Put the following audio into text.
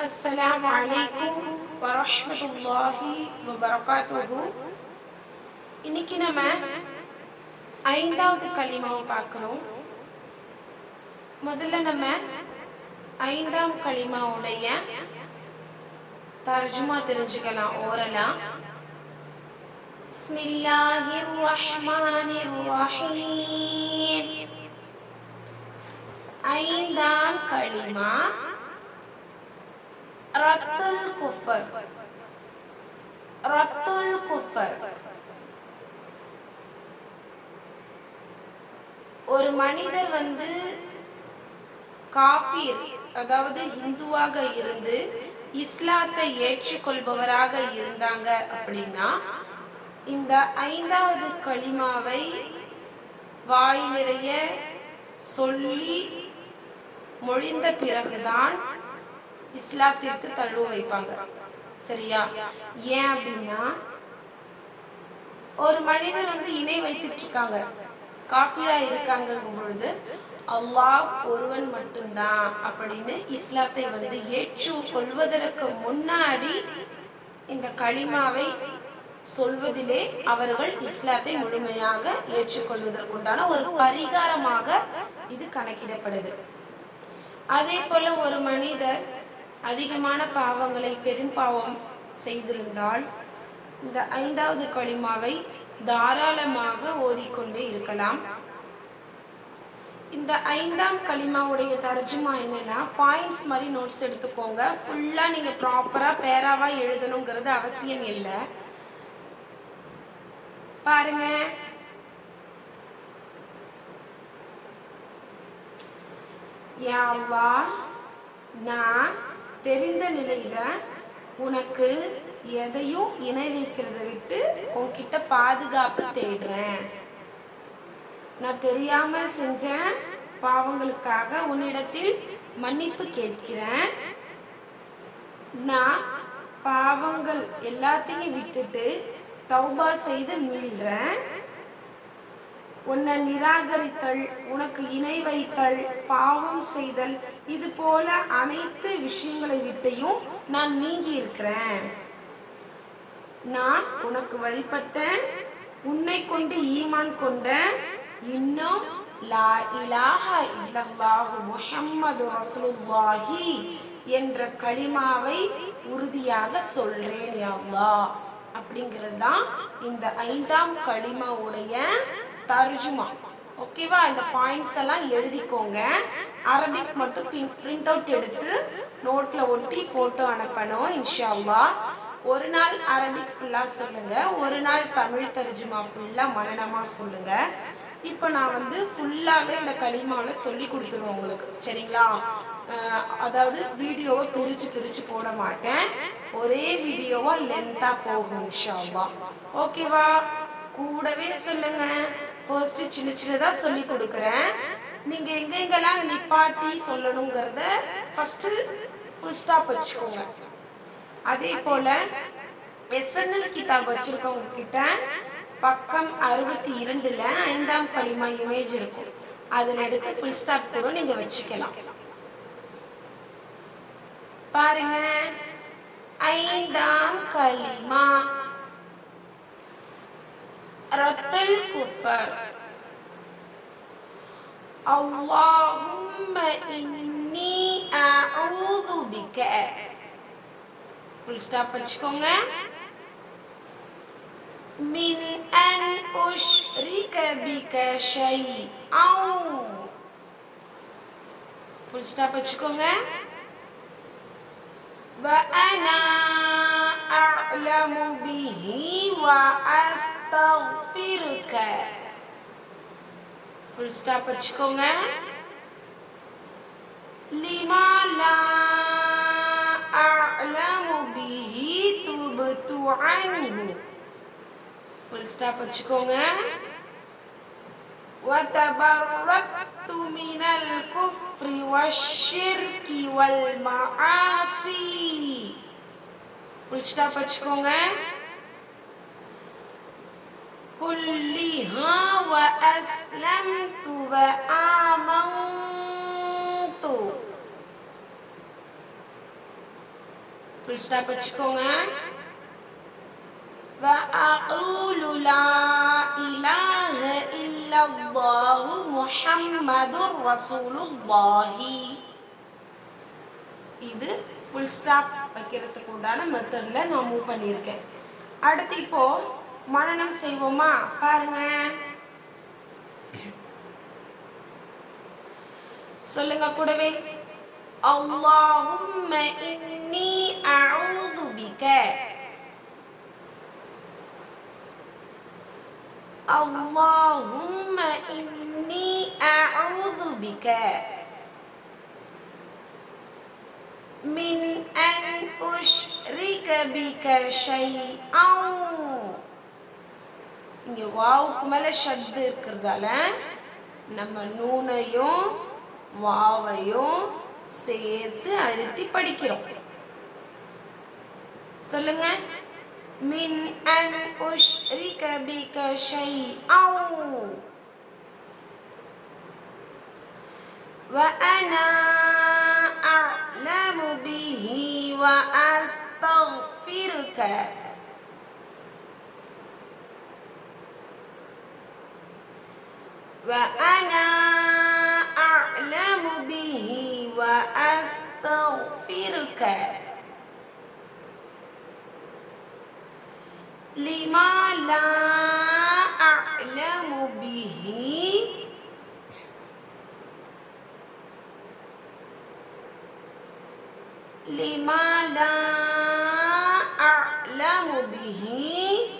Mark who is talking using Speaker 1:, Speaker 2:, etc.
Speaker 1: السلام عليكم ورحمة الله وبركاته இன்னைக்கு நம்ம ஐந்தாவது களிமாவை பார்க்குறோம் முதல்ல நம்ம ஐந்தாம் களிமாவுடைய தர்ஜுமா தெரிஞ்சுக்கலாம் ஓரலாம் பிஸ்மில்லாஹிர் ரஹ்மானிர் ரஹீம் ஐந்தாம் களிமா ரத்துல் குஃபர் ரத்துல் குஃபர் ஒரு மனிதர் வந்து காஃபீர் அதாவது ஹிந்துவாக இருந்து இஸ்லாத்தை ஏற்றுக்கொள்பவராக இருந்தாங்க அப்படின்னா இந்த ஐந்தாவது களிமாவை வாய் நிறைய சொல்லி மொழிந்த பிறகுதான் இஸ்லாத்திற்கு தழுவ வைப்பாங்க. சரியா? ஏன் அப்படின்னா ஒரு மனிதர் வந்து இணை வைத்துட்டு இருக்காங்க காஃபிரா இருக்காங்கங்கும் பொழுது அல்லாஹ் ஒருவன் மட்டும்தான் அப்படின்னு இஸ்லாத்தை வந்து ஏற்று கொள்வதற்கு முன்னாடி இந்த களிமாவை சொல்வதிலே அவர்கள் இஸ்லாத்தை முழுமையாக ஏற்றுக்கொள்வதற்குண்டான ஒரு பரிகாரமாக இது கணக்கிடப்படுது. அதே போல ஒரு மனிதர் அதிகமான பாவங்களை பெரும்பாவம் செய்திருந்தால் இந்த ஐந்தாவது களிமாவை தாராளமாக ஓதிக்கொண்டே இருக்கலாம். இந்த ஐந்தாம் களிமாவுடைய தர்ஜுமா என்னன்னா பாயிண்ட்ஸ் மாதிரி நோட்ஸ் எடுத்துக்கோங்க. ஃபுல்லாக நீங்கள் ப்ராப்பராக பேராவாக எழுதணுங்கிறது அவசியம் இல்லை. பாருங்க. யாவா நான் தெரிந்த நிலையில உனக்கு எதையும் இணை வைக்கிறத விட்டு உன்கிட்ட பாதுகாப்பு தேடுறேன். நான் தெரியாமல் செஞ்ச பாவங்களுக்காக உன்னிடத்தில் மன்னிப்பு கேட்கிறேன். நான் பாவங்கள் எல்லாத்தையும் விட்டுட்டு தௌபா செய்து மீள்றேன். உன்னை நிராகரித்தல் உனக்கு இணை வைத்தல் பாவம் செய்தல் இது போல அனைத்து விஷயங்களை விட்டையும் நான் நீங்கி இருக்கிறேன் நான் உனக்கு வழிபட்டேன் உன்னை கொண்டு ஈமான் கொண்ட இன்னும் லா இலாஹ இல்லல்லாஹு முஹம்மது ரசூலுல்லாஹி என்ற களிமாவை உறுதியாக சொல்றேன் யாவ்லா அப்படிங்கிறது தான் இந்த ஐந்தாம் களிமாவுடைய தர்ஜுமா ஓகேவா இந்த பாயிண்ட்ஸ் எல்லாம் எழுதிக்கோங்க. அரபிக் மட்டும் பிரிண்ட் அவுட் எடுத்து நோட்டில் ஒட்டி ஃபோட்டோ அனுப்பணும் இன்ஷால்லா ஒரு நாள் அரபிக் ஃபுல்லாக சொல்லுங்க. ஒரு நாள் தமிழ் தர்ஜுமா ஃபுல்லாக மனநமாக சொல்லுங்க. இப்போ நான் வந்து ஃபுல்லாகவே இந்த களிமாவில் சொல்லி கொடுத்துருவேன் உங்களுக்கு. சரிங்களா? அதாவது வீடியோவை பிரித்து பிரித்து போட மாட்டேன். ஒரே வீடியோவா லென்த்தாக போகும் இன்ஷா ஓகேவா கூடவே சொல்லுங்க. ஃபர்ஸ்ட் சின்ன சின்னதாக சொல்லி கொடுக்குறேன். நீங்கள் எங்கெங்கெல்லாம் நிப்பாட்டி சொல்லணுங்கிறத ஃபஸ்ட்டு ஃபுல் ஸ்டாப் வச்சுக்கோங்க. அதே போல எஸ்என்எல் கிதாப் வச்சிருக்கவங்க கிட்ட பக்கம் அறுபத்தி இரண்டுல ஐந்தாம் களிமா இமேஜ் இருக்கும். அதில் எடுத்து ஃபுல் ஸ்டாப் கூட நீங்க வச்சுக்கலாம். பாருங்க. ஐந்தாம் களிமா ரத்துல் குஃபர் اللهم إني أعوذ بك ஃபுல் ஸ்டாப் வச்சுக்கோங்க மின் அன் உஷ்ரிக பிக ஷைஅ ஃபுல் ஸ்டாப் வச்சுக்கோங்க وأنا أعلم به وأستغفرك ஃபுல் ஸ்டாப் வச்சுக்கோங்க لما لا أعلم به تبت عنه ஃபுல் ஸ்டாப் வச்சுக்கோங்க وتبرأت من الكفر والشرك والمعاصي ஃபுல் ஸ்டாப் வச்சுக்கோங்க كلها وأسلمت وآمنت ஃபுல் ஸ்டாப் வச்சுக்கோங்க وأقول لا إله إلا الله محمد رسول الله இது ஃபுல் ஸ்டாப் வைக்கிறதுக்கு உண்டான மெத்தடில் நான் மூவ் பண்ணியிருக்கேன் அடுத்து இப்போ மனனம் செய்வோமா பாருங்க சொல்லுங்க கூடவே அல்லாஹும்ம இன்னி அஊது பிக اللهم إني أعوذ بك من أن أشرك بك شيئا இங்கே வாவுக்கு மேலே ஷத்து இருக்கிறதால நம்ம நூனையும் வாவையும் சேர்த்து அழுத்தி படிக்கிறோம் சொல்லுங்க من أن أشرك بك شيئا وأنا أعلم به وأستغفرك وأنا أعلم به وأستغفرك. لما لا أعلم به. لما لا